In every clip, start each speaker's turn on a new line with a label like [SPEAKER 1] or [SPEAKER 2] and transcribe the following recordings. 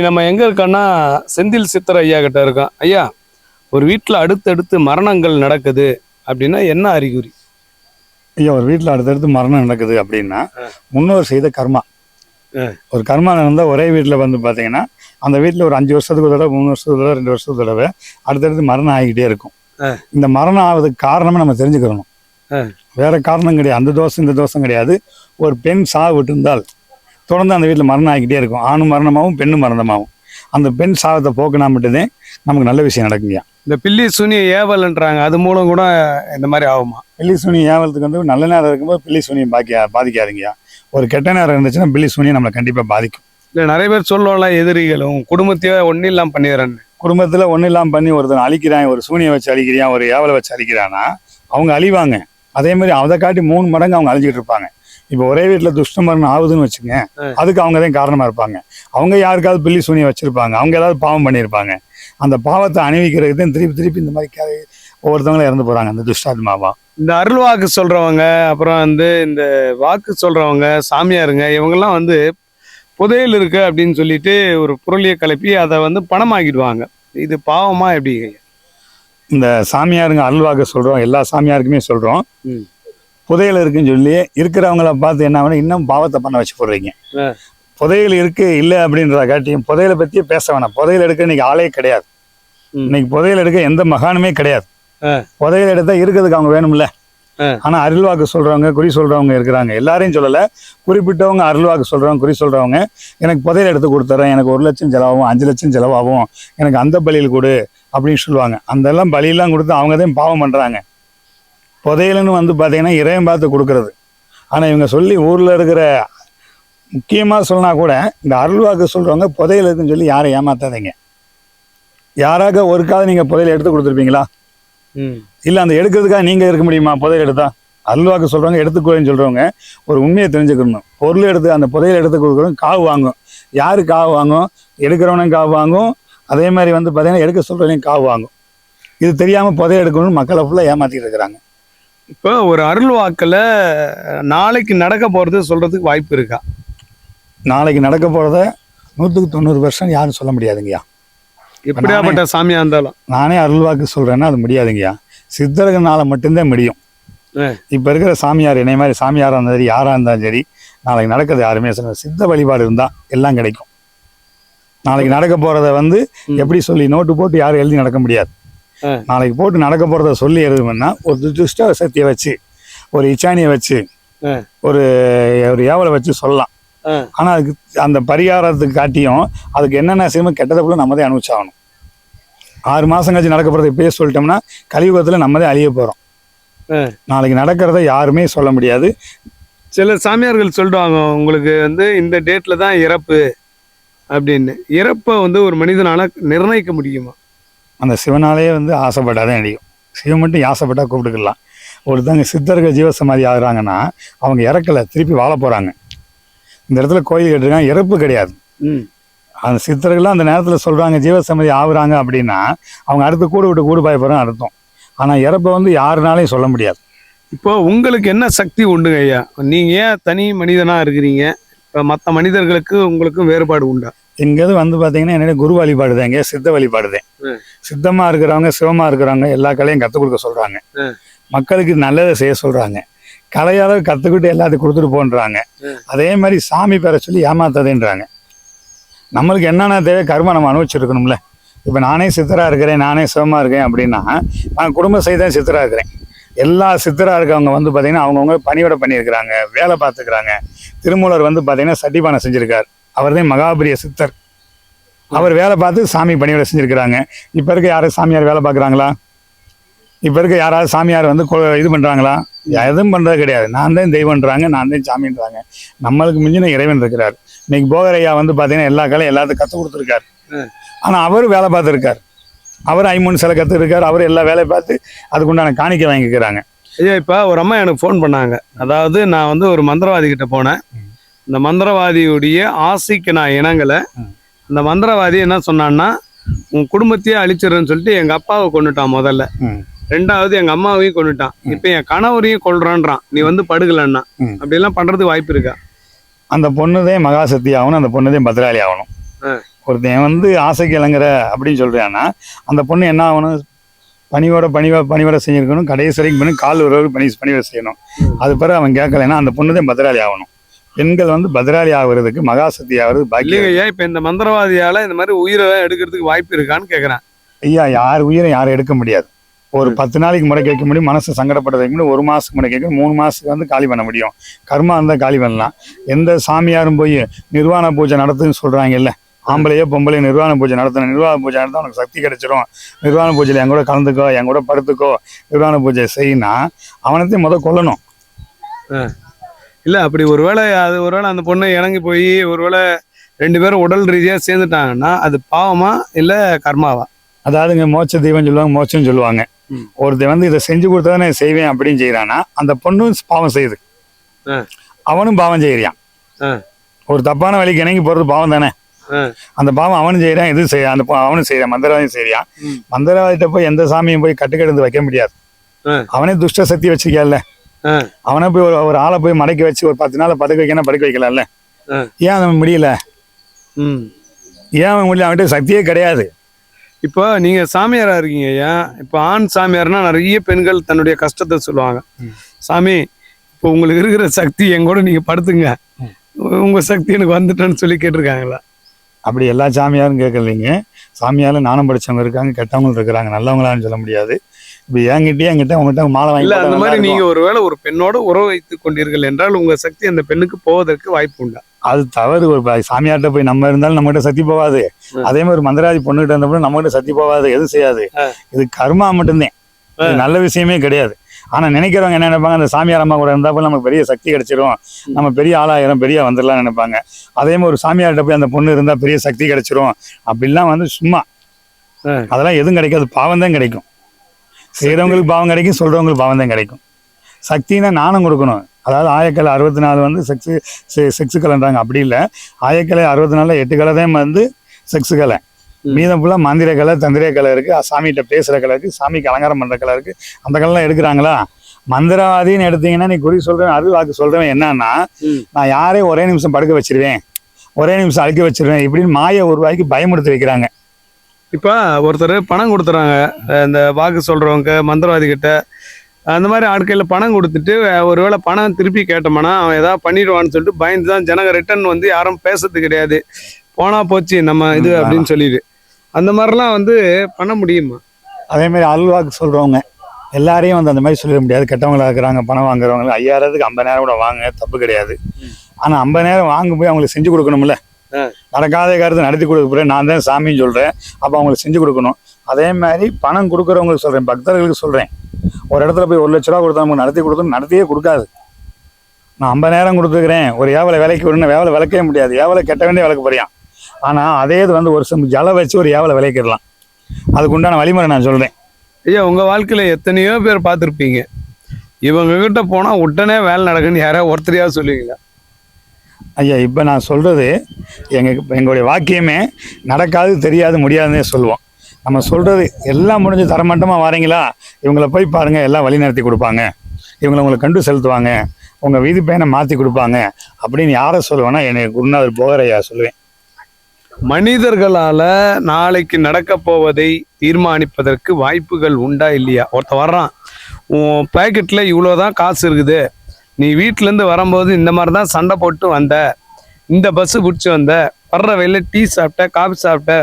[SPEAKER 1] நம்ம எங்க இருக்கோம்னா செந்தில் சித்தர் ஐயா கிட்ட இருக்கோம் ஐயா ஒரு வீட்டில் அடுத்தடுத்து மரணங்கள் நடக்குது அப்படின்னா என்ன அறிகுறி
[SPEAKER 2] ஐயா ஒரு வீட்டில் அடுத்தடுத்து மரணம் நடக்குது அப்படின்னா. முன்னோர் செய்த கர்மா. ஒரு கர்மா நடந்தால் ஒரே வீட்டில் வந்து பார்த்தீங்கன்னா அந்த வீட்டில் ஒரு அஞ்சு வருஷத்துக்கு தடவை மூணு வருஷத்துக்கு தடவை ரெண்டு வருஷத்துக்கு தடவை அடுத்தடுத்து மரணம் ஆகிக்கிட்டே இருக்கும். இந்த மரணம் ஆவதுக்கு காரணமே நம்ம தெரிஞ்சுக்கிறணும்
[SPEAKER 1] ஆ.
[SPEAKER 2] வேற காரணம் கிடையாது அந்த தோஷம் இந்த தோஷம் கிடையாது ஒரு பெண் சாவு விட்டிருந்தால் தொடர்ந்து அந்த வீட்டில் மரணம் ஆகிக்கிட்டே இருக்கும். ஆணும் மரணமாகவும் பெண்ணும் மரணமாகவும் அந்த பெண் சாவத்தை போக்குனா மட்டும்தான் நமக்கு நல்ல விஷயம் நடக்குங்க
[SPEAKER 1] இந்த பில்லி சுனி ஏவல்ன்றாங்க. அது மூலம் கூட இந்த மாதிரி ஆகுமா?
[SPEAKER 2] பில்லி சூனி ஏவலத்துக்கு வந்து நல்ல நேரம் இருக்கும்போது பில்லி சூனியம் பாக்கி பாதிக்காதுங்கய்யா. ஒரு கெட்ட நேரம் இருந்துச்சுன்னா பில்லி சூனியம் நம்மளை கண்டிப்பாக பாதிக்கும்.
[SPEAKER 1] இல்லை நிறைய பேர் சொல்லுவோம்ல எதிரிகளும் குடும்பத்தையே ஒன்றும் இல்லாமல் பண்ணிடுறேன்னு.
[SPEAKER 2] குடும்பத்தில் ஒன்றும் இல்லாமல் பண்ணி ஒருத்தன் அழிக்கிறான் ஒரு சூனியை வச்சு அழிக்கிறான் ஒரு ஏவலை வச்சு அழிக்கிறான்னா அவங்க அழிவாங்க. அதே மாதிரி அதை காட்டி மூணு மடங்கு அவங்க அழிஞ்சிட்டு இருப்பாங்க. இப்போ ஒரே வீட்டில் துஷ்ட மரணம் ஆகுதுன்னு வச்சுங்க. அதுக்கு அவங்க தான் காரணமாக இருப்பாங்க. அவங்க யாருக்காவது பில்லி சூனியை வச்சிருப்பாங்க அவங்க ஏதாவது பாவம் பண்ணியிருப்பாங்க அந்த பாவத்தை அணிவிக்கிறதுக்கு தான் திருப்பி திருப்பி இந்த மாதிரி ஒவ்வொருத்தவங்களும் இறந்து போகிறாங்க அந்த துஷ்டாத்மாவா.
[SPEAKER 1] இந்த அருள் வாக்கு சொல்றவங்க அப்புறம் வந்து இந்த வாக்கு சொல்றவங்க சாமியாருங்க இவங்கெல்லாம் வந்து புதையல் இருக்கு அப்படின்னு சொல்லிட்டு ஒரு பொருளியை கிளப்பி அதை வந்து பணமாக்கிடுவாங்க. இது பாவமா எப்படி?
[SPEAKER 2] இந்த சாமியாருங்க அருள்வாக்கு சொல்றோம் எல்லா சாமியாருக்குமே சொல்றோம்.
[SPEAKER 1] ம்.
[SPEAKER 2] புதையல் இருக்குன்னு சொல்லி இருக்கிறவங்கள பார்த்து என்ன ஆகும்னா, இன்னும் பாவத்தை பண்ண வச்சு போடுறீங்க. புதையல் இருக்கு இல்ல அப்படின்றத காட்டியும் புதையலை பத்தியே பேச வேணாம். புதையல் எடுக்க இன்னைக்கு ஆளே கிடையாது. இன்னைக்கு புதையல் எடுக்க எந்த மகானுமே கிடையாது. புதையல் எடுத்தா இருக்கிறதுக்கு அவங்க வேணும்ல. ஆனா அருள்வாக்கு சொல்றவங்க குறி சொல்றவங்க இருக்கிறாங்க. எல்லாரையும் சொல்லல. குறிப்பிட்டவங்க அருள்வாக்கு சொல்றவங்க குறி சொல்றவங்க எனக்கு புதையல் எடுத்து கொடுத்துறேன். எனக்கு ஒரு லட்சம் செலவாகும் அஞ்சு லட்சம் செலவாகும். எனக்கு அந்த பலியில் கொடு அப்படின்னு சொல்லுவாங்க. அந்த எல்லாம் பலியெல்லாம் கொடுத்து அவங்க தான் பாவம் பண்றாங்க. புதையல்னு வந்து பார்த்தீங்கன்னா இறைவன் பார்த்து கொடுக்கறது. ஆனா இவங்க சொல்லி ஊர்ல இருக்கிற முக்கியமா சொன்னா கூட இந்த அருள்வாக்கு சொல்றவங்க புதையல் இருக்குன்னு சொல்லி யாரை ஏமாத்தாதீங்க. யாராக ஒருக்காவது நீங்க புதையல் எடுத்து கொடுத்துருப்பீங்களா?
[SPEAKER 1] ம்.
[SPEAKER 2] இல்ல அந்த எடுக்கிறதுக்காக நீங்க இருக்க முடியுமா? புதையல் எடுத்தா? அல்வாக்கு சொல்றவங்க எடுத்துக்கோன்னு சொல்றவங்க ஒரு உண்மையை தெரிஞ்சுக்கணும். பொருள் எடுத்து அந்த புதையல் எடுத்து கொடுக்குறவங்க காவு வாங்கும். யாரு காவு வாங்கும்? எடுக்கிறவனும் காவு வாங்கும். அதே மாதிரி வந்து பார்த்தீங்கன்னா எடுக்க சொல்றவனையும் காவு வாங்கும். இது தெரியாம புதையல் எடுக்கணும்னு மக்களை ஃபுல்லாக ஏமாத்திட்டு இருக்கிறாங்க.
[SPEAKER 1] இப்போ ஒரு அருள் வாக்குல நாளைக்கு நடக்க போறது சொல்றதுக்கு வாய்ப்பு இருக்கா?
[SPEAKER 2] நாளைக்கு நடக்க போறத நூற்றுக்கு தொண்ணூறு பர்சன்ட் யாரும் சொல்ல முடியாதுங்கய்யா.
[SPEAKER 1] எப்படியாப்பட்ட சாமியா இருந்தாலும்.
[SPEAKER 2] நானே அருள்வாக்கு சொல்றேன்னா அது முடியாதுங்கய்யா. சித்தர்களால மட்டும்தான் முடியும். இப்ப இருக்கிற சாமியார் என்னை மாதிரி சாமியாரா இருந்தாலும் சரி யாரா இருந்தாலும் சரி நாளைக்கு நடக்கிறது யாருமே சொல்ல சித்த வழிபாடு இருந்தா எல்லாம் கிடைக்கும். நாளைக்கு நடக்க போறத வந்து. எப்படி சொல்லி நோட்டு போட்டு யாரும் எழுதி நடக்க முடியாது. நாளைக்கு போட்டு நடக்க போறத சொல்லி எழுதுமென்னா ஒரு துஷ்ட சக்தியை வச்சு ஒரு இச்சானியை வச்சு. ஒரு ஒரு ஏவலை வச்சு சொல்லலாம்.
[SPEAKER 1] ஆ.
[SPEAKER 2] ஆனா அதுக்கு அந்த பரிகாரத்துக்கு காட்டியும் அதுக்கு என்னென்ன செய்யணும் கெட்டதை போல நம்ம தான் அனுபவிச்சாகணும். ஆறு மாசம் கழிச்சு நடக்க போறதை இப்பயே சொல்லிட்டோம்னா கலியுகத்துல நம்ம தான் அழிய போறோம்.
[SPEAKER 1] ஆ.
[SPEAKER 2] நாளைக்கு நடக்கிறத யாருமே சொல்ல முடியாது.
[SPEAKER 1] சில சாமியார்கள் சொல்லிடுவாங்க உங்களுக்கு வந்து இந்த டேட்ல தான் இறப்பு அப்படின்னு. இறப்பை வந்து ஒரு மனிதனால நிர்ணயிக்க முடியுமா?
[SPEAKER 2] அந்த சிவனாலே வந்து ஆசைப்பட்டாதான் அழியும் சிவன் மட்டும் ஆசைப்பட்டா கூப்பிட்டுக்கலாம். ஒருத்தங்க சித்தர்கள் ஜீவசமாதி ஆகுறாங்கன்னா அவங்க இறக்கல திருப்பி வாழ போறாங்க. இந்த இடத்துல கோயில் கட்டிருக்காங்க இறப்பு கிடையாது.
[SPEAKER 1] ம்.
[SPEAKER 2] அந்த சித்தர்கள்லாம் அந்த நேரத்தில் சொல்றாங்க ஜீவசமாதி ஆகுறாங்க அப்படின்னா அவங்க அடுத்து கூடு விட்டு கூடு பாய போறாங்க அர்த்தம். ஆனா இறப்பை வந்து யாருனாலையும் சொல்ல முடியாது.
[SPEAKER 1] இப்போ உங்களுக்கு என்ன சக்தி உண்டுங்க ஐயா? நீங்க ஏன் தனி மனிதனா இருக்கிறீங்க? இப்போ மற்ற மனிதர்களுக்கு உங்களுக்கும் வேறுபாடு உண்டா?
[SPEAKER 2] எங்கேயாவது வந்து பார்த்தீங்கன்னா என்னோட குரு வழிபாடு தான் எங்கேயா சித்த வழிபாடு தான்.
[SPEAKER 1] ம்.
[SPEAKER 2] சித்தமா இருக்கிறவங்க சிவமா இருக்கிறவங்க எல்லா கலையும் கற்றுக் கொடுக்க சொல்றாங்க.
[SPEAKER 1] ம்.
[SPEAKER 2] மக்களுக்கு நல்லதை செய்ய சொல்றாங்க. கலையால கற்றுக்கிட்டு எல்லாத்தையும் கொடுத்துட்டு போன்றாங்க. அதே மாதிரி சாமி பேரை சொல்லி ஏமாத்தாதேன்றாங்க. நம்மளுக்கு என்னென்ன தேவை கர்மம் நம்ம அனுபவிச்சிருக்கணும்ல. இப்போ நானே சித்தரா இருக்கிறேன் நானே சிவமா இருக்கேன் அப்படின்னா நான் குடும்ப செய்தான் சித்தரா இருக்கிறேன். எல்லா சித்தரா இருக்கவங்க வந்து பார்த்தீங்கன்னா அவங்கவுங்க பணியோட பண்ணியிருக்கிறாங்க வேலை பார்த்துக்கிறாங்க. திருமூலர் வந்து பார்த்தீங்கன்னா சட்டிபானை செஞ்சிருக்கார். அவர் தான் மகாபரிய சித்தர். அவர் வேலை பார்த்து சாமி பணியோட செஞ்சிருக்கிறாங்க. இப்போ இருக்க யாரும் சாமியார் வேலை பார்க்குறாங்களா? இப்போ இருக்க யாராவது சாமியார் வந்து இது பண்ணுறாங்களா எதுவும் பண்ணுறது கிடையாது. நான் தான் தெய்வன்றாங்க நான் தான் சாமின்றாங்க. நம்மளுக்கு மிஞ்சின இறைவன் இருக்கிறார். இன்னைக்கு போகரையா வந்து பார்த்தீங்கன்னா எல்லா கலையும் எல்லாத்துக்கும் கற்றுக் கொடுத்துருக்காரு. ஆனால் அவர் வேலை பார்த்துருக்கார். அவர் ஐமூணு சிலை கற்றுருக்கார் அவர் எல்லா வேலையை பார்த்து அதுக்குண்டான காணிக்கை வாங்கிக்கிறாங்க.
[SPEAKER 1] ஐயா இப்போ ஒரு அம்மா எனக்கு ஃபோன் பண்ணாங்க. அதாவது நான் வந்து ஒரு மந்திரவாதி கிட்ட போனேன். இந்த மந்திரவாதியுடைய ஆசைக்கு நான் இணங்கலை. அந்த மந்திரவாதி என்ன சொன்னான்னா உன் குடும்பத்தையே அழிச்சிடுறேன்னு சொல்லிட்டு எங்க அப்பாவை கொண்டுட்டான் முதல்ல. ரெண்டாவது எங்க அம்மாவையும் கொண்டுட்டான். இப்போ என் கணவரையும் கொள்றான்றான் நீ வந்து படுகலன்னா
[SPEAKER 2] ம்.
[SPEAKER 1] அப்படியெல்லாம் பண்றதுக்கு வாய்ப்பு இருக்கா
[SPEAKER 2] அந்த பொண்ணுதே மகாசக்தி ஆகணும் அந்த பொண்ணுதே பத்திராளி ஆகணும். ஒருத்தன் வந்து ஆசைக்கு இளங்குற அப்படின்னு சொல்கிறான்னா அந்த பொண்ணு என்ன ஆகணும் பணிவோட பணிவா பணிவோட செஞ்சிருக்கணும் கடைசி வரைக்கும் பண்ணி கால் உறவு பணி பணிவோட செய்யணும் அது பிறகு அவன் கேட்கலைன்னா அந்த பொண்ணு தான் பத்திராளி ஆகணும் பெண்கள் வந்து பத்திராளி ஆகுறதுக்கு மகாசக்தி ஆகுறது
[SPEAKER 1] இல்லைங்க ஐயா இப்ப இந்த மந்திரவாதியால இந்த மாதிரி உயிரை எடுக்கிறதுக்கு வாய்ப்பு இருக்கான்னு கேக்குறேன்.
[SPEAKER 2] ஐயா யார் உயிரை யாரும் எடுக்க முடியாது. ஒரு பத்து நாளைக்கு முறை கேட்க முடியும் மனசு சங்கடப்பட வைக்க முடியும் ஒரு மாசத்துக்கு முறை கேட்க மூணு மாசத்துக்கு வந்து காலி பண்ண முடியும். கர்மா இருந்தால் காலி பண்ணலாம். எந்த சாமியாரும் போய் நிர்வாண பூஜை நடத்துன்னு சொல்றாங்கல்ல ஆம்பளையோ பொம்பளையோ நிர்வாண பூஜை நடத்தணும். நிர்வாண பூஜை நடத்தா உனக்கு சக்தி கிடைச்சிரும். நிர்வாண பூஜையில் என் கூட கலந்துக்கோ என் கூட படுத்துக்கோ. நிர்வாண பூஜை செய்யினா அவனத்தையும் முத கொல்லணும்.
[SPEAKER 1] இல்ல அப்படி ஒருவேளை அது ஒருவேளை அந்த பொண்ணு இறங்கி போய் ஒருவேளை ரெண்டு பேரும் உடல் ரீதியா சேர்ந்துட்டாங்கன்னா அது பாவமா இல்ல கர்மாவா
[SPEAKER 2] அதாவதுங்க மோட்ச தெய்வம் சொல்லுவாங்க மோட்சம் சொல்லுவாங்க
[SPEAKER 1] ம்.
[SPEAKER 2] ஒருத்தன் வந்து இதை செஞ்சு கொடுத்தா நான் செய்வேன் அப்படின்னு செய்யறானா அந்த பொண்ணும் பாவம் செய்யுது. அவனும் பாவம் செய்யறான்
[SPEAKER 1] ஆ.
[SPEAKER 2] ஒரு தப்பான வழிக்கு இணங்கி போறது பாவம் தானே. அந்த பாவம் அவனும் செய்யறான் இது செய்ய அந்த அவனும் செய்யறான் மந்திரவாதியும் செய்யறான். மந்திரவாதிட்ட போய் எந்த சாமியும் போய் கட்டுக்கெடுத்து வைக்க முடியாது. அவனே துஷ்ட சக்தி வச்சிருக்கல. அவனை போய் ஒரு ஒரு ஆளை போய் மடக்கி வச்சு ஒரு பத்து நாள் படுக்க வைக்கணும் படுக்க வைக்கலாம்ல. ஏன் அவன் முடியல?
[SPEAKER 1] ம்.
[SPEAKER 2] ஏன் அவன் முடியல? அவன்கிட்ட சக்தியே கிடையாது.
[SPEAKER 1] இப்போ நீங்க சாமியாரா இருக்கீங்க ஐயா. இப்போ ஆண் சாமியார்னா நிறைய பெண்கள் தன்னுடைய கஷ்டத்தை சொல்லுவாங்க. சாமி இப்போ உங்களுக்கு இருக்கிற சக்தி என் கூட நீங்க படுத்துங்க. உங்க சக்தி எனக்கு வந்துட்டேன்னு சொல்லி கேட்டிருக்காங்களா?
[SPEAKER 2] அப்படி எல்லா சாமியாரும் கேட்கலைங்க. சாமியாரும் நானும் படிச்சவங்க இருக்காங்க கெட்டவங்களும் இருக்கிறாங்க. நல்லவங்களான்னு சொல்ல முடியாது. இப்போ என்கிட்டயே என்கிட்ட உங்ககிட்ட மாலை வாங்கி
[SPEAKER 1] இல்ல அந்த மாதிரி
[SPEAKER 2] இருக்கும்.
[SPEAKER 1] நீங்க ஒருவேளை ஒரு பெண்ணோட உறவு வைத்துக் கொண்டீர்கள் என்றால் உங்க சக்தி அந்த பெண்ணுக்கு போவதற்கு வாய்ப்பு உண்டா?
[SPEAKER 2] அது தவறு ஒரு சாமியார்ட்ட போய் நம்ம இருந்தாலும் நம்மகிட்ட சக்தி போகாது. அதே மாதிரி மந்திராதி பொண்ணுகிட்ட இருந்தப்போ நம்மகிட்ட சக்தி போகாது எதுவும் செய்யாது. இது கர்மா மட்டும்தான். நல்ல விஷயமே கிடையாது. ஆனா நினைக்கிறவங்க என்ன நினைப்பாங்க அந்த சாமியார் அம்மா கூட இருந்தா போல நமக்கு பெரிய சக்தி கிடைச்சிரும். நம்ம பெரிய ஆளாயிரம் பெரிய வந்துடலாம் நினைப்பாங்க. அதே மாதிரி ஒரு சாமியார்ட்ட போய் அந்த பொண்ணு இருந்தா பெரிய சக்தி கிடைச்சிரும். அப்படிலாம் வந்து சும்மா. அதெல்லாம் எதுவும் கிடைக்காது பாவம் தான் கிடைக்கும். செய்கிறவங்களுக்கு பாவம் கிடைக்கும் சொல்றவங்களுக்கு பாவம் தான் கிடைக்கும். சக்தினா நாணம் கொடுக்கணும். அதாவது ஆயக்கலை அறுபத்தி நாலு வந்து செக்ஸு செக்ஸு கலைன்றாங்க. அப்படி இல்லை. ஆயக்கலை அறுபத்தி நாலில் எட்டு கலை தான் வந்து செக்ஸு கலை. மீதம் ஃபுல்லாக மந்திர கலை தந்திர கலை இருக்குது சாமிகிட்ட பேசுகிற கலை இருக்குது சாமிக்கு அலங்காரம் பண்ணுற கலை இருக்குது அந்த கலைலாம் எடுக்கிறாங்களா? மந்திரவாதின்னு எடுத்தீங்கன்னா நீ குறி சொல்கிறேன் அருள் வாக்கு சொல்கிறவன் என்னன்னா. நான் யாரையும் ஒரே நிமிஷம் படுக்க வச்சிருவேன். ஒரே நிமிஷம் அழுக்க வச்சிருவேன். இப்படின்னு மாயை உருவாக்கி பயமுறுத்தி வைக்கிறாங்க.
[SPEAKER 1] இப்போ ஒருத்தர் பணம் கொடுத்துறாங்க. இந்த வாக்கு சொல்றவங்க மந்திரவாதி கிட்ட அந்த மாதிரி ஆட்களில் பணம் கொடுத்துட்டு ஒருவேளை பணம் திருப்பி கேட்டோம்னா அவன் ஏதாவது பண்ணிடுவான்னு சொல்லிட்டு பயந்து தான் ஜனங்க ரிட்டர்ன் வந்து யாரும் பேசுறது கிடையாது. போனா போச்சு நம்ம இது அப்படின்னு சொல்லிடு அந்த மாதிரிலாம் வந்து பண்ண முடியுமா?
[SPEAKER 2] அதே மாதிரி அருள் வாக்கு சொல்கிறவங்க எல்லாரையும் வந்து அந்த மாதிரி சொல்லிட முடியாது. கெட்டவங்களா இருக்கிறாங்க பணம் வாங்குறவங்க. ஐயாயிரத்துக்கு ஐம்பதாயிரம் கூட வாங்க தப்பு கிடையாது. ஆனால் ஐம்பதாயிரம் வாங்க போய் அவங்களுக்கு செஞ்சு கொடுக்கணும்ல. நடக்காத காரியத்தை நடத்தி கொடுக்க போகிறேன் நான் தான் சாமின்னு சொல்கிறேன் அப்போ அவங்களுக்கு செஞ்சு கொடுக்கணும். அதே மாதிரி பணம் கொடுக்குறவங்களுக்கு சொல்கிறேன் பக்தர்களுக்கு சொல்கிறேன் ஒரு இடத்துல போய் ஒரு லட்ச ரூபா கொடுத்தா நமக்கு நடத்தி கொடுத்தோம் நடத்தியே கொடுக்காது. நான் ஐம்பதாயிரம் கொடுத்துக்கிறேன் ஒரு ஏவலை விலைக்கு விடணும் வேவலை விளக்கவே முடியாது. ஏவலை கெட்ட வேண்டிய விளக்க போறியான் ஆனால் அதே இது வந்து ஒரு சம் ஜலை வச்சு ஒரு ஏவலை விளைக்கிடலாம் அதுக்கு உண்டான வழிமுறை நான் சொல்கிறேன்
[SPEAKER 1] ஐயா உங்க வாழ்க்கையில எத்தனையோ பேர் பார்த்துருப்பீங்க. இவங்க கிட்ட போனா உடனே வேலை நடக்குன்னு யாராவது ஒருத்தரையாவது சொல்லுவீங்களா?
[SPEAKER 2] ஐயா இப்போ நான் சொல்கிறது எங்கள் எங்களுடைய வாக்கியமே நடக்காது தெரியாது முடியாதுன்னே சொல்லுவோம். நம்ம சொல்கிறது எல்லாம் முடிஞ்சு தரமட்டமாக வரீங்களா? இவங்கள போய் பாருங்கள் எல்லாம் வழி நடத்தி கொடுப்பாங்க. இவங்களை உங்களை கண்டு செலுத்துவாங்க. உங்கள் வீதி பையனை மாற்றி கொடுப்பாங்க. அப்படின்னு யாரை சொல்லுவேன்னா என்னை குருநாதர் போகரையா சொல்லுவேன்.
[SPEAKER 1] மனிதர்களால் நாளைக்கு நடக்க போவதை தீர்மானிப்பதற்கு வாய்ப்புகள் உண்டா இல்லையா? ஒருத்தன் வர்றான். உன் பேக்கெட்ல இவ்வளோதான் காசு இருக்குது. நீ வீட்டிலேருந்து வரும்போது இந்த மாதிரி தான் சண்டை போட்டு வந்த. இந்த பஸ்ஸு பிடிச்சி வந்த. வர்ற வெளில டீ சாப்பிட்ட காபி சாப்பிட்ட.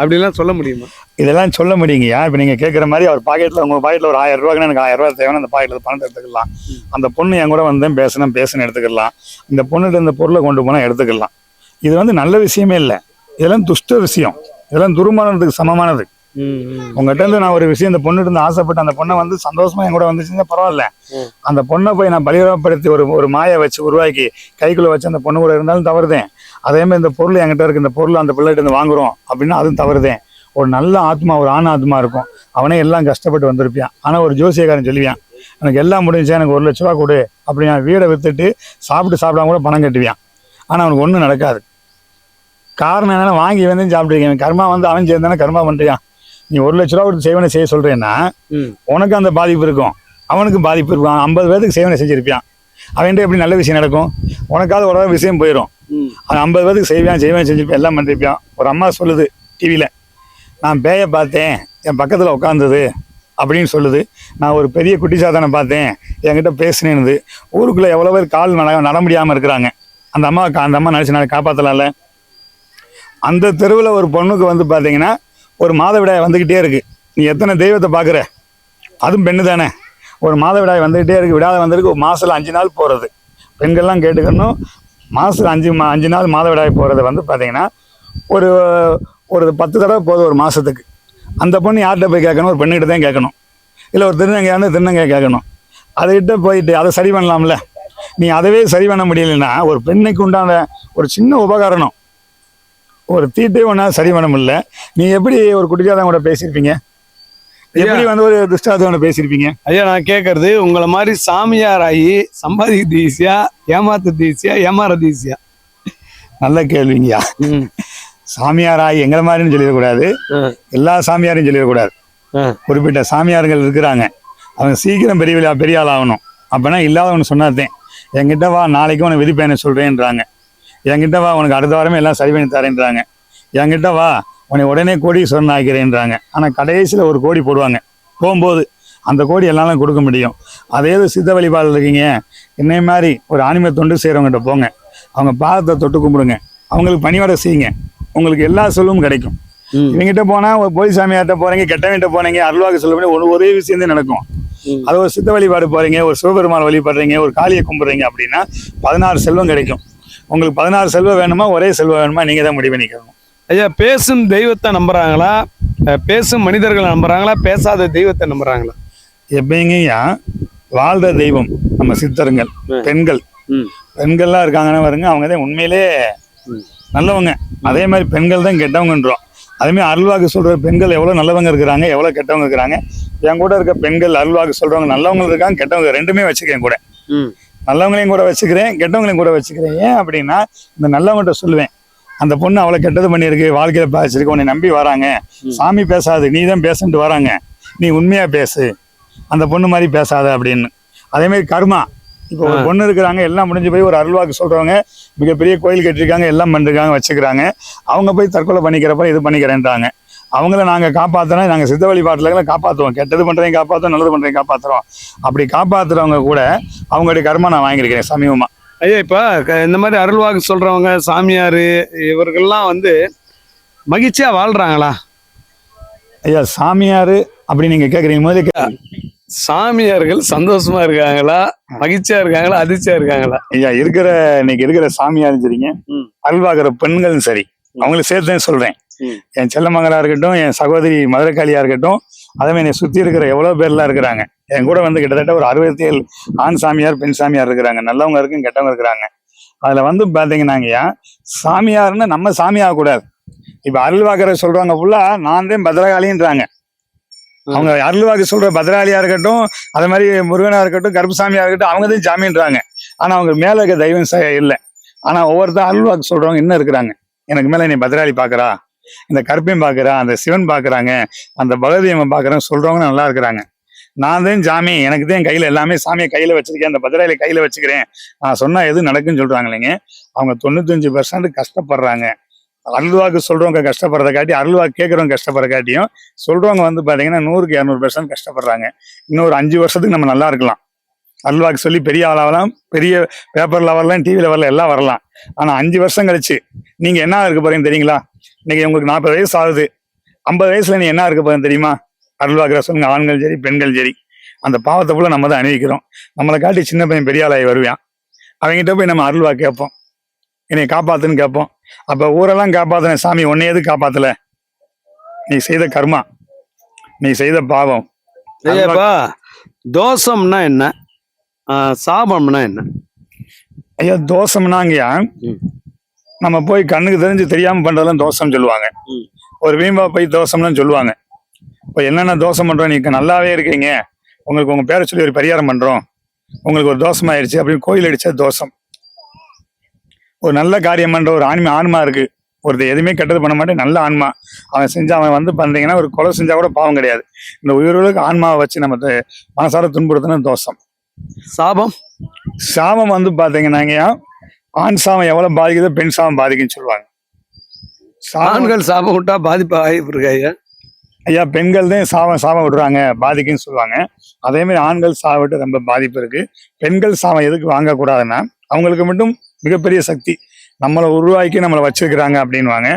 [SPEAKER 1] அப்படிலாம் சொல்ல முடியுமா?
[SPEAKER 2] இதெல்லாம் சொல்ல முடியுங்கய்யா இப்போ நீங்கள் கேட்குற மாதிரி அவர் பாக்கெட்டில் உங்கள் பாக்கெட்டில் ஒரு ஆயிரம் ரூபாய்க்கு எனக்கு ஆயிரம் ரூபாய் தேவையான அந்த பாக்கெட்டில் பணத்தை எடுத்துக்கலாம். அந்த பொண்ணு என் கூட வந்தேன் பேசினேன் பேசணும் எடுத்துக்கலாம். இந்த பொண்ணுகிட்ட இந்த பொருளை கொண்டு போனால் எடுத்துக்கலாம். இது வந்து நல்ல விஷயமே இல்லை. இதெல்லாம் துஷ்ட விஷயம். இதெல்லாம் துருமானதுக்கு சமமானது. உங்ககிட்ட இருந்து நான் ஒரு விஷயம் இந்த பொண்ணுகிட்ட இருந்து ஆசைப்பட்டு அந்த பொண்ணை வந்து சந்தோஷமா என் கூட வந்துச்சுன்னா பரவாயில்ல. அந்த பொண்ணை போய் நான் பலிரப்படுத்தி ஒரு ஒரு மாயை வச்சு உருவாக்கி கைக்குள்ள வச்சு அந்த பொண்ணு கூட இருந்தாலும் தவறுதேன். அதே மாதிரி இந்த பொருள் என்கிட்ட இருக்கு இந்த பொருள் அந்த பிள்ளைகிட்ட இருந்து வாங்குறோம் அப்படின்னா அதுவும் தவறுதேன். ஒரு நல்ல ஆத்மா ஒரு ஆண் ஆத்மா இருக்கும். அவனே எல்லாம் கஷ்டப்பட்டு வந்திருப்பான். ஆனா ஒரு ஜோசியக்காரன் சொல்லுவான் எனக்கு எல்லாம் முடிஞ்சு எனக்கு ஒரு லட்ச ரூபா கொடு அப்படி நான் வீடை வித்துட்டு சாப்பிட்டு சாப்பிடாம கூட பணம் கட்டுவான். ஆனா அவனுக்கு ஒன்றும் நடக்காது. காரணம் என்னன்னா வாங்கி வந்து சாப்பிட்டுருக்கேன் கர்மா வந்து அவன் சேர்ந்தானே கர்மா பண்றியான் நீ ஒரு லட்ச ரூபா கொடுத்து செய்வனை செய்ய சொல்றேன்னா. உனக்கு அந்த பாதிப்பு இருக்கும். அவனுக்கு பாதிப்பு இருக்கும். ஐம்பது பேருக்கு சேவனை செஞ்சிருப்பான். அவன்கிட்ட எப்படி நல்ல விஷயம் நடக்கும்? உனக்காவது ஒரு விஷயம் போயிடும். அவன் ஐம்பது பேருக்கு செய்வேன் செய்வேன் செஞ்சுருப்பேன் எல்லாம் பண்ணிருப்பான். ஒரு அம்மா சொல்லுது டிவியில் நான் பேயை பார்த்தேன். என் பக்கத்தில் உட்காந்தது அப்படின்னு சொல்லுது. நான் ஒரு பெரிய குட்டி சாத்தானை பார்த்தேன். என்கிட்ட பேசினேன்னு ஊருக்குள்ளே எவ்வளோ பேர் கால் நட நட முடியாமல் இருக்கிறாங்க. அந்த அம்மா அந்த அம்மா நினச்சி நான் காப்பாற்றலாம்ல அந்த தெருவில் ஒரு பொண்ணுக்கு வந்து பார்த்தீங்கன்னா ஒரு மாதவிடாய் வந்துக்கிட்டே இருக்கு. நீ எத்தனை தெய்வத்தை பார்க்குற? அதுவும் பெண்ணு தானே. ஒரு மாதவிடாய் வந்துக்கிட்டே இருக்கு. விடாத வந்திருக்கு. ஒரு மாதத்தில் அஞ்சு நாள் போகிறது பெண்கள்லாம் கேட்டுக்கணும். மாதத்தில் அஞ்சு மா அஞ்சு நாள் மாதவிடாய் போகிறது வந்து பார்த்தீங்கன்னா ஒரு ஒரு பத்து தடவை போதும் ஒரு மாதத்துக்கு அந்த பொண்ணு யார்கிட்ட போய் கேட்கணும்? ஒரு பெண்ணுக்கிட்ட தான் கேட்கணும். இல்லை ஒரு திருநங்கையாக இருந்தால் திருநங்கை கேட்கணும். அதுகிட்ட போயிட்டு அதை சரி பண்ணலாம்ல. நீ அதவே சரி பண்ண முடியலைன்னா ஒரு பெண்ணுக்கு உண்டான ஒரு சின்ன உபகரணம் ஒரு தீட்டே ஒன்றா சரி பண்ண முடியல. நீ எப்படி ஒரு குட்டிச்சாதான் கூட பேசியிருப்பீங்க? எப்படி வந்து ஒரு துஷ்டாதவனை பேசியிருப்பீங்க?
[SPEAKER 1] ஐயா நான் கேட்கறது உங்களை மாதிரி சாமியார் ஆகி சம்பாதிக்கிறது ஈஸியா ஏமாத்துறது ஈஸியா ஏமாறது ஈஸியா?
[SPEAKER 2] நல்ல கேள்விங்கய்யா.
[SPEAKER 1] ம்.
[SPEAKER 2] சாமியாராய் எங்களை மாதிரின்னு சொல்லிடக்கூடாது. எல்லா சாமியாரையும் சொல்லிடக்கூடாது. குறிப்பிட்ட சாமியார்கள் இருக்கிறாங்க. அவங்க சீக்கிரம் பெரிய பெரிய ஆள் ஆகணும். அப்போனா இல்லாதவனு சொன்னாதேன் என்கிட்ட வா நாளைக்கு உனக்கு விதிப்பேனை சொல்கிறேன்றாங்க என்கிட்ட வா உனக்கு அடுத்த வாரமே எல்லாம் சரி பண்ணி தரேன்றாங்க. என்கிட்ட வா உன்னை உடனே கோடீஸ்வரன் ஆக்கிறேன்றாங்க ஆனால் கடைசியில் ஒரு கோடி போடுவாங்க. போகும்போது அந்த கோடி எல்லாம் கொடுக்க முடியும். அதே இது சித்த வழிபாடு இருக்கீங்க. என்னை மாதிரி ஒரு ஆன்மீக தொண்டு செய்கிறவங்ககிட்ட போங்க. அவங்க பாதத்தை தொட்டு கும்பிடுங்க. அவங்களுக்கு பணிவாட செய்யுங்க. உங்களுக்கு எல்லா சொல்லும் கிடைக்கும். இவங்கிட்ட போனா ஒரு போலி சாமியார்ட்ட போறீங்க கெட்டவங்கிட்ட போனீங்க அருள்வாக்கு சொல்ல முடியும் ஒரு ஒரே விஷயம் தான் நடக்கும். அது ஒரு சித்த வழிபாடு போறீங்க ஒரு சிவபெருமான் வழிபடுறீங்க ஒரு காளியை கும்பிடுறீங்க அப்படின்னா பதினாறு செல்வம் கிடைக்கும். உங்களுக்கு பதினாறு செல்வம் வேணுமா ஒரே செல்வம் வேணுமா நீங்க தான் முடிவு பண்ணிக்கணும்.
[SPEAKER 1] ஐயா பேசும் தெய்வத்தை நம்புறாங்களா? அஹ் பேசும் மனிதர்களை நம்புறாங்களா? பேசாத தெய்வத்தை நம்புறாங்களா?
[SPEAKER 2] எப்பயுங்கய்யா வாழ்ற தெய்வம் நம்ம சித்தருங்கள். பெண்கள். பெண்கள்லாம் இருக்காங்கன்னா பாருங்க அவங்க தான் உண்மையிலே. நல்லவங்க. அதே மாதிரி பெண்கள் தான் கெட்டவங்கன்றோம். அதே மாதிரி அருள்வாக்கு சொல்ற பெண்கள் எவ்வளவு நல்லவங்க இருக்கிறாங்க எவ்வளவு கெட்டவங்க இருக்கிறாங்க. என் கூட இருக்க பெண்கள் அருள்வாக்கு சொல்றவங்க நல்லவங்க இருக்காங்க கெட்டவங்க ரெண்டுமே வச்சுக்கேன் கூட. நல்லவங்களையும் கூட வச்சுக்கிறேன் கெட்டவங்களையும் கூட வச்சுக்கிறேன். ஏன் அப்படின்னா இந்த நல்லவங்கள்ட்ட சொல்லுவேன் அந்த பொண்ணு அவளை கெட்டது பண்ணியிருக்கு வாழ்க்கையில பாதிச்சிருக்கு உன்னை நம்பி வராங்க. சாமி பேசாது நீ தான் பேசன்ட்டு வராங்க. நீ உண்மையா பேசு. அந்த பொண்ணு மாதிரி பேசாத அப்படின்னு. அதே மாதிரி கர்மா. இப்போ ஒரு. பொண்ணு இருக்கிறாங்க எல்லாம் முடிஞ்சு போய் ஒரு அருள்வாக்கு சொல்றவங்க மிகப்பெரிய கோயில் கட்டிருக்காங்க எல்லாம் பண்ணிருக்காங்க வச்சுக்கிறாங்க. அவங்க போய் தற்கொலை பண்ணிக்கிறப்ப இது பண்ணிக்கிறேன்றாங்க. அவங்கள நாங்கள் காப்பாற்றினா நாங்கள் சித்த வழிபாட்டில் காப்பாற்றுவோம் கெட்டது பண்ணுறதையும் காப்பாற்றுவோம் நல்லது பண்ணுறதையும் காப்பாற்றுறோம் அப்படி காப்பாற்றுறவங்க கூட அவங்களுடைய கர்மா நான் வாங்கியிருக்கிறேன் சமீபமாக
[SPEAKER 1] ஐயா இப்ப இந்த மாதிரி அருள்வாக்கு சொல்றவங்க சாமியார் இவர்கள்லாம் வந்து மகிழ்ச்சியா வாழ்றாங்களா?
[SPEAKER 2] ஐயா சாமியார் அப்படி நீங்கள் கேட்குறீங்க போது
[SPEAKER 1] சாமியார்கள் சந்தோஷமா இருக்காங்களா? மகிழ்ச்சியா இருக்காங்களா? அதிர்ச்சியா இருக்காங்களா?
[SPEAKER 2] ஐயா இருக்கிற இன்னைக்கு இருக்கிற சாமியாரும் சரிங்க.
[SPEAKER 1] ம்.
[SPEAKER 2] அல்வாகிற பெண்களும் சரி. அவங்களுக்கு சேர்த்து
[SPEAKER 1] ம்.
[SPEAKER 2] என் செல்லமங்களா இருக்கட்டும் என் சகோதரி மதுரக்காளியா இருக்கட்டும் அதே மாதிரி என்னை சுற்றி இருக்கிற எவ்வளோ பேர்லாம் இருக்கிறாங்க. என் கூட வந்து கிட்டத்தட்ட ஒரு அறுபத்தி ஏழு ஆண் சாமியார் பெண் சாமியார் இருக்கிறாங்க. நல்லவங்க இருக்கும் கெட்டவங்க இருக்கிறாங்க. அதில் வந்து பார்த்தீங்கன்னாங்கய்யா சாமியார்னு நம்ம சாமியாக கூடாது இப்போ அருள்வாக்கரை சொல்றவங்க ஃபுல்லா நான் தான் பத்ரகாளின்றாங்க அவங்க அருள்வாக்கு சொல்ற பத்ராளியா இருக்கட்டும் அதே மாதிரி முருகனா இருக்கட்டும் கருப்புசாமியா இருக்கட்டும் அவங்க தான் சாமின்றாங்க. ஆனா அவங்க மேல இருக்க தெய்வம் இல்லை. ஆனா ஒவ்வொருத்தர் அருள்வாக்கு சொல்றவங்க இன்னும் இருக்கிறாங்க. எனக்கு மேல நீ பத்ராளி பாக்குறா? இந்த கருப்பையும் பாக்குறா அந்த சிவன் பாக்குறாங்க அந்த பகவதியம்மன் பாக்குறேன் சொல்றவங்க நல்லா இருக்கிறாங்க. நான் தான் சாமி எனக்கு தான் கையில எல்லாமே சாமியை கையில வச்சிருக்கேன் அந்த பத்திரையில கையில வச்சுக்கிறேன். நான் சொன்னா எது நடக்குன்னு சொல்றாங்க இல்லைங்க அவங்க தொண்ணூத்தஞ்சு பர்சன்ட் கஷ்டப்படுறாங்க. அருள்வாக்கு சொல்றவங்க கஷ்டப்படுறத காட்டி அருள்வாக்கு கேட்குறவங்க கஷ்டப்படுற காட்டியும் சொல்றவங்க வந்து பாத்தீங்கன்னா நூறுக்கு இரநூறு பர்சன்ட் கஷ்டப்படுறாங்க. இன்னொரு அஞ்சு வருஷத்துக்கு நம்ம நல்லா இருக்கலாம். அல்வாக்கு சொல்லி பெரிய ஆளாகலாம் பெரிய பேப்பர்ல வரலாம் டிவியில் வரலாம் எல்லாம் வரலாம். ஆனா அஞ்சு வருஷம் கழிச்சு நீங்க என்ன இருக்க போறீங்க தெரியுங்களா? இன்னைக்கு உங்களுக்கு நாற்பது வயசு ஆகுது. ஐம்பது வயசுல நீ என்ன இருக்க போறேன் தெரியுமா? அருள்வாக்கிற சொல்லுங்க ஆண்கள் சரி பெண்கள் சரி. அந்த பாவத்தை போல நம்ம தான் அணிவிக்கிறோம். நம்மளை காட்டி சின்ன பையன் பெரிய ஆளாகி வருவான். அவங்ககிட்ட போய் நம்ம அருள்வா கேட்போம். என்னை காப்பாத்துன்னு கேட்போம். அப்ப ஊரெல்லாம் காப்பாத்தின சாமி உன்னை எது காப்பாத்தல? நீ செய்த கர்மா. நீ செய்த பாவம்.
[SPEAKER 1] தோஷம்னா என்ன? சாபம்னா என்ன?
[SPEAKER 2] ஐயா தோஷம்னாங்கய்யா.
[SPEAKER 1] ம்.
[SPEAKER 2] நம்ம போய் கண்ணுக்கு தெரிஞ்சு தெரியாம பண்றதெல்லாம் தோஷம் சொல்லுவாங்க. ஒரு வீம்பா போய் தோஷம்னு சொல்லுவாங்க. இப்போ என்னென்ன தோஷம் பண்றோம்? நீங்க நல்லாவே இருக்கீங்க. உங்களுக்கு உங்க பேரை சொல்லி ஒரு பரிகாரம் பண்றோம். உங்களுக்கு ஒரு தோஷம் ஆயிடுச்சு அப்படின்னு கோயில் அடிச்ச தோஷம். ஒரு நல்ல காரியம் பண்ற ஒரு ஆன்மா ஆன்மா இருக்கு. ஒருத்தர் எதுவுமே கெட்டது பண்ண மாட்டேன் நல்ல ஆன்மா. அவன் செஞ்சு அவன் வந்து பண்றீங்கன்னா ஒரு கொலை செஞ்சா கூட பாவம் கிடையாது. இந்த உயிர்களுக்கு ஆன்மாவை வச்சு நம்ம மனசார துன்புறுத்தின தோஷம்.
[SPEAKER 1] சாபம்?
[SPEAKER 2] சாபம் வந்து பாத்தீங்கன்னாங்கய்யா ஆண் சாபம் எவ்வளவு பாதிக்குதோ பெண் சாபம் பாதிக்குன்னு சொல்லுவாங்க.
[SPEAKER 1] ஆண்கள் சாபம் விட்டா பாதிப்பு இருக்கு ஐயா?
[SPEAKER 2] ஐயா பெண்கள் தான் சாபம் சாபம் விடுறாங்க பாதிக்குன்னு சொல்லுவாங்க. அதே மாதிரி ஆண்கள் சாபம் விட்டு ரொம்ப பாதிப்பு இருக்கு. பெண்கள் சாபம் எதுக்கு வாங்கக்கூடாதுன்னா அவங்களுக்கு மட்டும் மிகப்பெரிய சக்தி. நம்மளை உருவாக்கி நம்மளை வச்சிருக்கிறாங்க அப்படின்வாங்க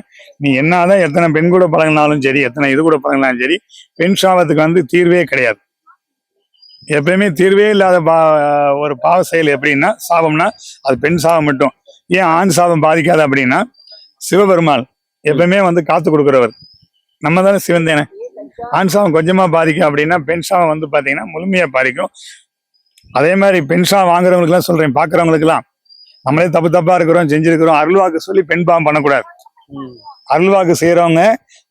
[SPEAKER 2] நீ என்னதான் எத்தனை பெண் கூட பழகினாலும் சரி எத்தனை இது கூட பழகினாலும் சரி பெண் சாபத்துக்கு வந்து தீர்வே கிடையாது. எப்பயுமே தீர்வே இல்லாத பா ஒரு பாவ செயல் எப்படின்னா சாபம்னா அது பெண் சாபம் மட்டும். ஏன் ஆண் சாபம் பாதிக்காது அப்படின்னா சிவபெருமாள் எப்பயுமே வந்து காத்து கொடுக்குறவர். நம்ம தானே சிவன் தானே. ஆண் சாபம் கொஞ்சமா பாதிக்கும் அப்படின்னா பெண் சாபம் வந்து பாத்தீங்கன்னா முழுமையா பாதிக்கும். அதே மாதிரி பெண் சாபம் வாங்குறவங்களுக்குலாம் சொல்றேன் பாக்குறவங்களுக்குலாம் நம்மளே தப்பு தப்பா இருக்கிறோம் செஞ்சிருக்கிறோம் அருள்வாக்கு சொல்லி பெண் பாவம் பண்ணக்கூடாது. அருள்வாக்கு செய்யறவங்க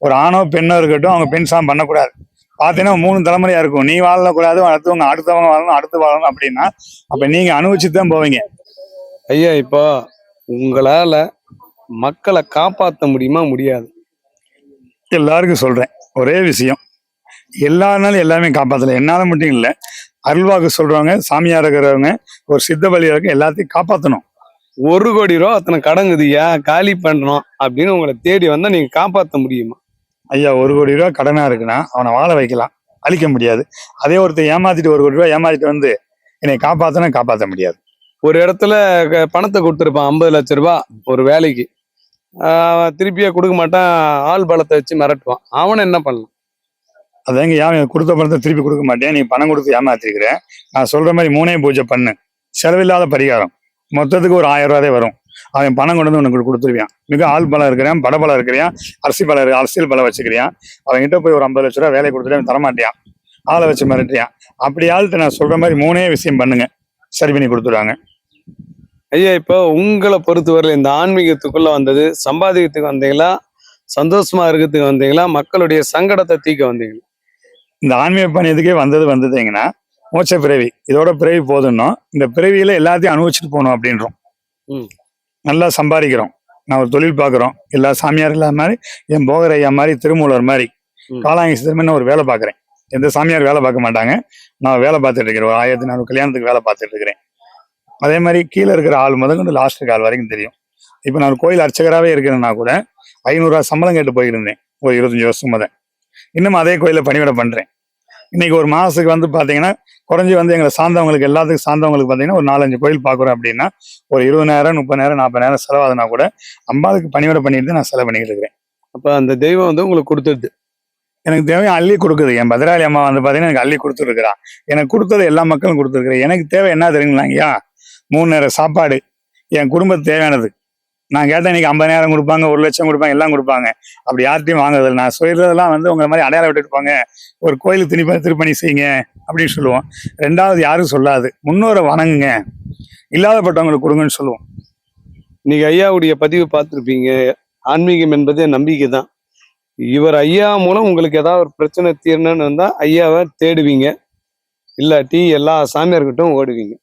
[SPEAKER 2] ஒரு ஆணோ பெண்ணோ இருக்கட்டும் அவங்க பெண் சாபம் பண்ணக்கூடாது. பார்த்தீங்கன்னா மூணு தலைமுறையா இருக்கும். நீ வாழக்கூடாது அடுத்தவங்க அடுத்தவங்க வாழணும் அடுத்து வாழணும் அப்படின்னா அப்ப நீங்க அனுபவிச்சுட்டு தான் போவீங்க.
[SPEAKER 1] ஐயா இப்போ உங்களால மக்களை காப்பாற்ற முடியுமா முடியாது?
[SPEAKER 2] எல்லாருக்கும் சொல்றேன். ஒரே விஷயம். எல்லாருனாலும் எல்லாமே காப்பாத்தல. என்னால மட்டும் இல்லை. அருள்வாக்கு சொல்றவங்க சாமியார் இருக்கிறவங்க ஒரு சித்த பலியா இருக்க எல்லாத்தையும் காப்பாத்தணும்.
[SPEAKER 1] ஒரு கோடி ரூபா அத்தனை கடங்குதுயா காலி பண்றோம் அப்படின்னு உங்களை தேடி வந்தா நீங்க காப்பாற்ற முடியுமா?
[SPEAKER 2] ஐயா ஒரு கோடி ரூபா கடனா இருக்குன்னா அவனை வாழ வைக்கலாம். அழிக்க முடியாது. அதே ஒருத்தர் ஏமாத்திட்டு ஒரு கோடி ரூபா ஏமாத்திட்டு வந்து என்னை காப்பாத்தனா காப்பாற்ற முடியாது.
[SPEAKER 1] ஒரு இடத்துல பணத்தை கொடுத்துருப்பான் ஐம்பது லட்ச ரூபா ஒரு வேலைக்கு. திருப்பியே கொடுக்க மாட்டான் ஆள் பலத்தை வச்சு மிரட்டுவான். அவனை என்ன பண்ணலாம்?
[SPEAKER 2] அதாங்க ஏன் கொடுத்த பணத்தை திருப்பி கொடுக்க மாட்டேன் நீ பணம் கொடுத்து ஏமாத்திருக்கிற. நான் சொல்ற மாதிரி மூணே பூஜை பண்ணு. செலவில்லாத பரிகாரம். மொத்தத்துக்கு ஒரு ஆயிரம் ரூபாய் வரும். அவன் பணம் கொண்டு வந்து உனக்கு கொடுத்துருவான் மிக ஆள் பலம் இருக்கிறான் படபலம் இருக்கிறான் அரசியல் பலம் இருக்கு அரசியல் பலம் வச்சுக்கிறியான் அவன்கிட்ட போய் ஒரு ஐம்பது லட்ச ரூபா வேலை கொடுத்துட்டு தரமாட்டியான் ஆளை வச்சு மிரட்டியான் அப்படி ஆள்கிட்ட நான் சொல்ற மாதிரி மூணே விஷயம் பண்ணுங்க. சரி பண்ணி கொடுத்துருவாங்க.
[SPEAKER 1] ஐயா இப்போ உங்களை பொறுத்தவரையில இந்த ஆன்மீகத்துக்குள்ள வந்தது சம்பாதிக்கிறதுக்கு வந்தீங்களா சந்தோஷமா இருக்கிறதுக்கு வந்தீங்களா மக்களுடைய சங்கடத்தை தீக்க வந்தீங்களா?
[SPEAKER 2] இந்த ஆன்மீக பணி எதுக்கே வந்தது வந்ததுங்கன்னா மோட்ச பிறவி. இதோட பிறவி போதுன்னோம் இந்த பிறவியில எல்லாத்தையும் அனுபவிச்சுட்டு போகணும் அப்படின்றோம்.
[SPEAKER 1] ம்.
[SPEAKER 2] நல்லா சம்பாதிக்கிறோம். நான் ஒரு தொழில் பார்க்குறோம். எல்லா சாமியார் இல்லாத மாதிரி என் போகர் ஐயா மாதிரி திருமூலர் மாதிரி. காலாங்கி சிதம்பரம் ஒரு வேலை பார்க்குறேன். எந்த சாமியார் வேலை பார்க்க மாட்டாங்க. நான் வேலை பார்த்துட்டு இருக்கிறேன். ஒரு ஆயிரத்தி நானூறு கல்யாணத்துக்கு வேலை பார்த்துட்டு இருக்கிறேன். அதே மாதிரி கீழே இருக்கிற ஆள் முதல் கொண்டு லாஸ்ட் ஆள் வரைக்கும் தெரியும். இப்போ நான் ஒரு கோயில் அர்ச்சகராகவே இருக்கிறேன்னா கூட ஐநூறுரூவா சம்பளம் கேட்டு போயிருந்தேன். ஒரு இருபத்தஞ்சி வருஷம் முத. இன்னும் அதே கோயிலில் பணிவிடை பண்ணுறேன் இன்னைக்கு ஒரு மாசத்துக்கு வந்து பாத்தீங்கன்னா குறைஞ்சி வந்து எங்களை சார்ந்தவங்களுக்கு எல்லாத்துக்கும் சார்ந்தவங்களுக்கு பாத்தீங்கன்னா ஒரு நாலஞ்சு கோயில் பாக்குறோம் அப்படின்னா ஒரு இருபதாயிரம் முப்பதாயிரம் நாற்பதாயிரம் செலவாதுனா கூட அம்பாளுக்கு பணிவிடை பண்ணிட்டு நான் செலவு பண்ணிட்டு இருக்கிறேன்.
[SPEAKER 1] அப்ப அந்த தெய்வம் வந்து உங்களுக்கு கொடுத்தது?
[SPEAKER 2] எனக்கு தேவை அள்ளி கொடுக்குது. என் பத்ராளி அம்மா வந்து பாத்தீங்கன்னா எனக்கு அள்ளி கொடுத்துருக்குறா. எனக்கு கொடுத்தது எல்லா மக்களும் கொடுத்துருக்குறேன். எனக்கு தேவை என்ன தெரியுங்களாங்கய்யா? மூணு நேரம் சாப்பாடு. என் குடும்பத்துக்கு தேவையானது. நான் கேட்டேன் இன்னைக்கு ஐம்பதாயிரம் கொடுப்பாங்க ஒரு லட்சம் கொடுப்பாங்க எல்லாம் கொடுப்பாங்க. அப்படி யார்ட்டையும் வாங்குறதில்ல. நான் சொல்றதெல்லாம் வந்து உங்களை மாதிரி அடையாளம் விட்டுருப்பாங்க ஒரு கோயிலுக்கு திருப்பி திருப்பணி செய்யுங்க அப்படின்னு சொல்லுவோம். ரெண்டாவது யாரும் சொல்லாது. முன்னோரை வணங்குங்க. இல்லாதப்பட்டவங்களுக்கு கொடுங்கன்னு சொல்லுவோம்.
[SPEAKER 1] இன்னைக்கு ஐயாவுடைய பதிவு பார்த்துருப்பீங்க. ஆன்மீகம் என்பதே நம்பிக்கை தான். இவர் ஐயா மூலம் உங்களுக்கு ஏதாவது ஒரு பிரச்சனை தீரணும்னு வந்தால் ஐயாவை தேடுவீங்க. இல்லாட்டி எல்லா சாமியார்கிட்டும் ஓடுவீங்க.